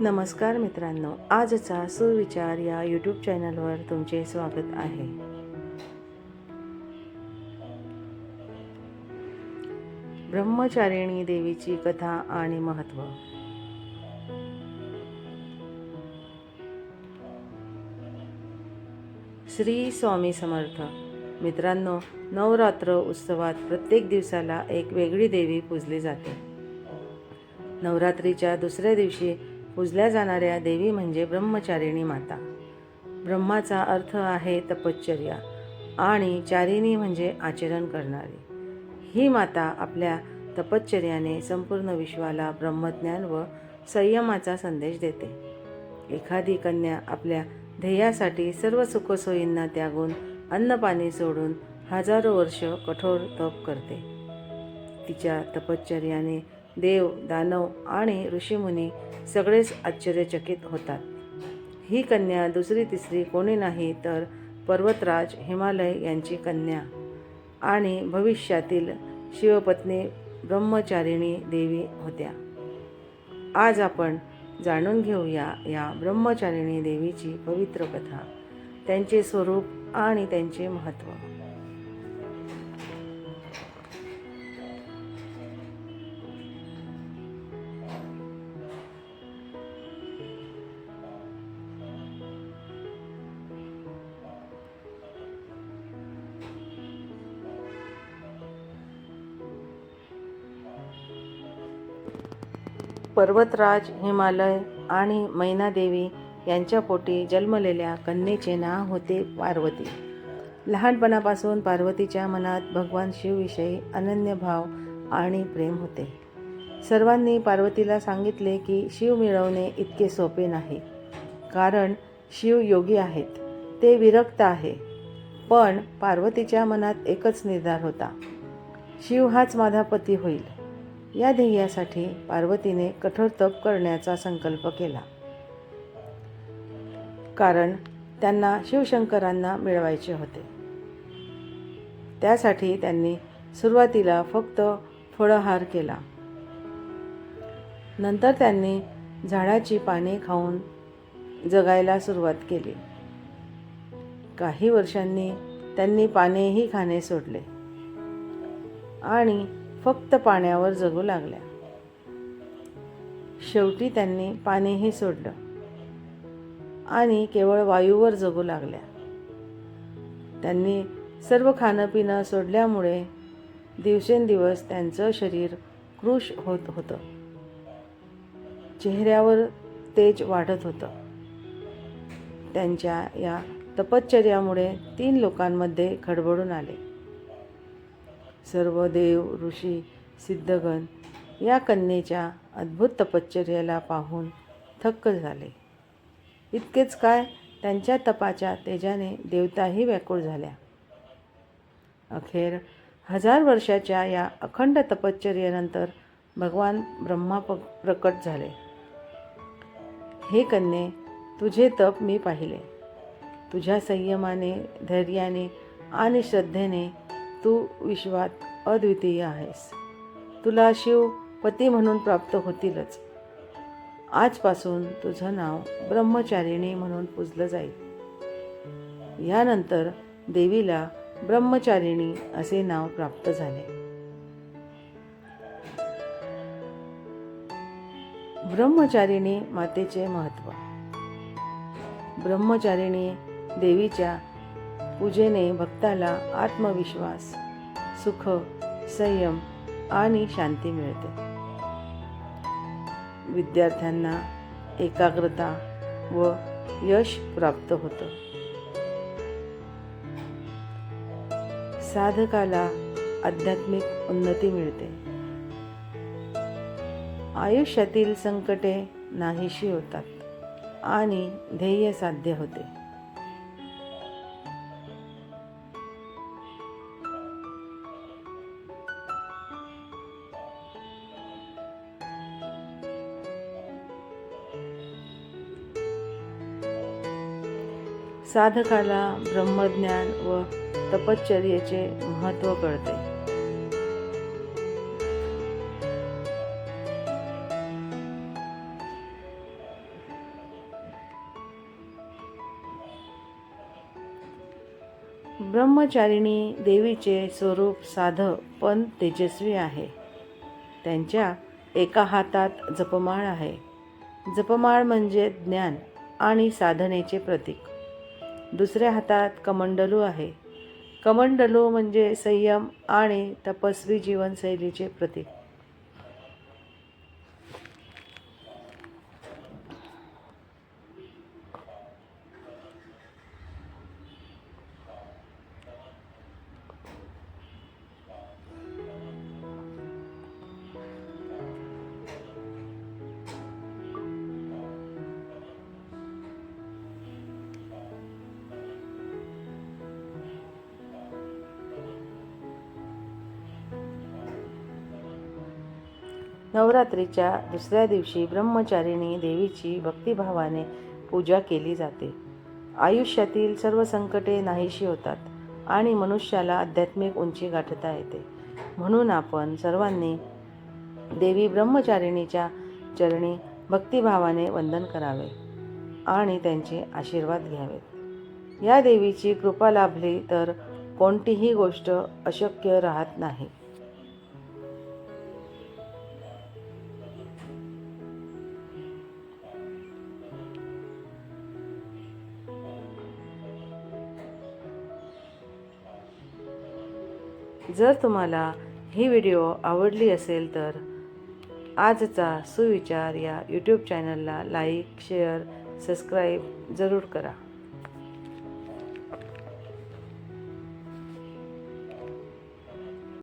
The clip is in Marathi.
नमस्कार मित्रांनो आजचा सुविचार या यूट्यूब चॅनलवर तुमचे स्वागत आहे. ब्रह्मचारिणी देवीची कथा आणि महत्त्व श्री स्वामी समर्थ मित्रांनो नवरात्र उत्सवात प्रत्येक दिवसाला एक वेगळी देवी पूजली जाते. नवरात्रीच्या दुसऱ्या दिवशी पूजल्या जाणाऱ्या देवी म्हणजे ब्रह्मचारिणी माता. ब्रह्माचा अर्थ आहे तपश्चर्या आणि चारिणी म्हणजे आचरण करणारी. ही माता आपल्या तपश्चर्याने संपूर्ण विश्वाला ब्रह्मज्ञान व संयमाचा संदेश देते. एखादी कन्या आपल्या ध्येयासाठी सर्व सुखसोयींना त्यागून अन्नपाणी सोडून हजारो वर्ष कठोर तप करते. तिच्या तपश्चर्याने देव दानव आणि ऋषीमुनी सगळेच आश्चर्यचकित होतात. ही कन्या दुसरी तिसरी कोणी नाही तर पर्वतराज हिमालय यांची कन्या आणि भविष्यातील शिवपत्नी ब्रह्मचारिणी देवी होत्या. आज आपण जाणून घेऊया या ब्रह्मचारिणी देवीची पवित्र कथा. त्यांचे स्वरूप आणि त्यांचे महत्त्व पर्वतराज हिमालय आणि मैनादेवी यांच्या पोटी जन्मलेल्या कन्येचे नाव होते पार्वती. लहानपणापासून पार्वतीच्या मनात भगवान शिवविषयी अनन्य भाव आणि प्रेम होते. सर्वांनी पार्वतीला सांगितले की शिव मिळवणे इतके सोपे नाही कारण शिव योगी आहेत ते विरक्त आहे. पण पार्वतीच्या मनात एकच निर्धार होता शिव हाच माझा पती होईल. या ध्येयासाठी पार्वतीने कठोर तप करण्याचा संकल्प केला. कारण त्यांना शिवशंकरांना मिळवायचे होते. त्यासाठी त्यांनी सुरुवातीला फक्त फळहार केला. नंतर त्यांनी झाडाची पाने खाऊन जगायला सुरुवात केली. काही वर्षांनी त्यांनी पानेही खाणे सोडले. आणि फक्त पाण्यावर जगू लागल्या. शेवटी त्यांनी पाणीही सोडलं आणि केवळ वायूवर जगू लागल्या. त्यांनी सर्व खाणं पिणं सोडल्यामुळे दिवसेंदिवस त्यांचं शरीर कृश होत होतं. चेहऱ्यावर तेज वाढत होतं. त्यांच्या या तपश्चर्यामुळे तीन लोकांमध्ये खडबडून आले. सर्व देव ऋषी सिद्धगण या कन्येच्या अद्भुत तपश्चर्याला पाहून थक्क झाले. इतकेच काय त्यांच्या तपाच्या तेजाने देवताही व्याकुळ झाल्या. अखेर हजार वर्षाच्या या अखंड तपश्चर्यानंतर भगवान ब्रह्मा प प्रकट झाले. हे कन्ये तुझे तप मी पाहिले. तुझ्या संयमाने धैर्याने आणि श्रद्धेने तू विश्वात अद्वितीय आहेस. तुला शिव पती म्हणून प्राप्त होतीलच. आजपासून तुझं नाव ब्रह्मचारिणी म्हणून पूजलं जाईल. यानंतर देवीला ब्रह्मचारिणी असे नाव प्राप्त झाले. ब्रह्मचारिणी मातेचे महत्त्व. ब्रह्मचारिणी देवीच्या पूजेने भक्ताला आत्मविश्वास सुख संयम आणि शांती मिळते. विद्यार्थ्यांना एकाग्रता व यश प्राप्त होतं. साधकाला आध्यात्मिक उन्नती मिळते. आयुष्यातील संकटे नाहीशी होतात आणि ध्येय साध्य होते. साधकाला ब्रह्मज्ञान व तपश्चर्याचे महत्त्व कळते. ब्रह्मचारिणी देवीचे स्वरूप साध पण तेजस्वी आहे. त्यांच्या एका हातात जपमाळ आहे. जपमाळ म्हणजे ज्ञान आणि साधनेचे प्रतीक. दुसऱ्या हातात कमंडलू आहे. कमंडलू म्हणजे संयम आणि तपस्वी जीवनशैलीचे प्रतीक. नवरात्रीच्या दुसऱ्या दिवशी ब्रह्मचारिणी देवीची भक्तिभावाने पूजा केली जाते. आयुष्यातील सर्व संकटे नाहीशी होतात आणि मनुष्याला आध्यात्मिक उंची गाठता येते. म्हणून आपण सर्वांनी देवी ब्रह्मचारिणीच्या चरणी भक्तिभावाने वंदन करावे आणि त्यांचे आशीर्वाद घ्यावेत. या देवीची कृपा लाभली तर कोणतीही गोष्ट अशक्य राहत नाही. जर तुम्हाला ही व्हिडिओ आवडली असेल तर आजचा सुविचार या यूट्यूब चॅनलला लाईक शेअर सबस्क्राईब जरूर करा.